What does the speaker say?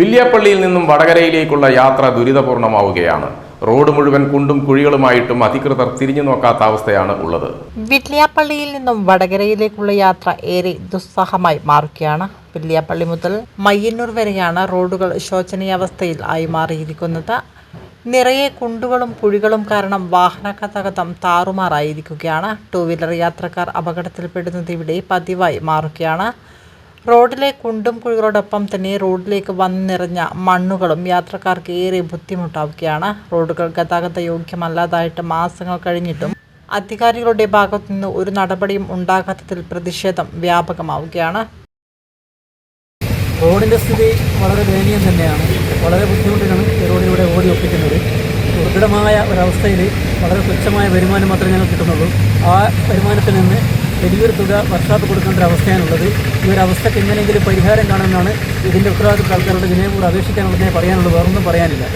വില്യാപ്പള്ളിയിൽ നിന്നും വടകരയിലേക്കുള്ള യാത്ര ദുരിതപൂർണമാവുകയാണ്. റോഡ് മുഴുവൻ കുണ്ടും കുഴികളുമായിട്ടും അധികൃതർ തിരിഞ്ഞു നോക്കാത്ത അവസ്ഥയാണ് ഉള്ളത്. വില്യാപ്പള്ളിയിൽ നിന്നും വടകരയിലേക്കുള്ള യാത്ര ഏറെ ദുസ്സഹമായി മാറുകയാണ്. വില്യാപ്പള്ളി മുതൽ മയ്യന്നൂർ വരെയാണ് റോഡുകൾ ശോചനീയാവസ്ഥയിൽ ആയി മാറിയിരിക്കുന്നത്. നിറയെ കുണ്ടുകളും കുഴികളും കാരണം വാഹന ഗതാഗതം താറുമാറായിരിക്കുകയാണ്. ടൂ വീലർ യാത്രക്കാർ അപകടത്തിൽപ്പെടുന്നത് ഇവിടെ പതിവായി മാറുകയാണ്. റോഡിലെ കുണ്ടും കുഴികളോടൊപ്പം തന്നെ റോഡിലേക്ക് വന്നിറഞ്ഞ മണ്ണുകളും യാത്രക്കാർക്ക് ഏറെ ബുദ്ധിമുട്ടാവുകയാണ്. റോഡുകൾ ഗതാഗത യോഗ്യമല്ലാതായിട്ട് മാസങ്ങൾ കഴിഞ്ഞിട്ടും അധികാരികളുടെ ഭാഗത്തുനിന്ന് ഒരു നടപടിയും ഉണ്ടാകാത്തതിൽ പ്രതിഷേധം വ്യാപകമാവുകയാണ്. റോഡിന്റെ സ്ഥിതി വളരെ ദയനീയം തന്നെയാണ്. വളരെ ബുദ്ധിമുട്ടിലാണ് ഈ റോഡിലൂടെ ഓടി ഒപ്പിക്കുന്നത്. ദുർഘടമായ ഒരവസ്ഥയിൽ വളരെ തുച്ഛമായ വരുമാനം മാത്രമേ ഞങ്ങൾ കിട്ടുന്നുള്ളൂ. ആ വരുമാനത്തിൽ നിന്ന് വലിയൊരു തുക വർഷാപ്പ് കൊടുക്കേണ്ട ഒരു അവസ്ഥയാണുള്ളത് ഈ ഒരു അവസ്ഥയ്ക്ക് എങ്ങനെയെങ്കിലും പരിഹാരം കാണുമെന്നാണ് ഇതിന്റെ ഉത്തരവാദിത്ത ആൾക്കാരോട് വിനയപൂർവം അപേക്ഷിക്കാനുള്ളതിനെ പറയാനുള്ളത്. വേറൊന്നും പറയാനില്ല.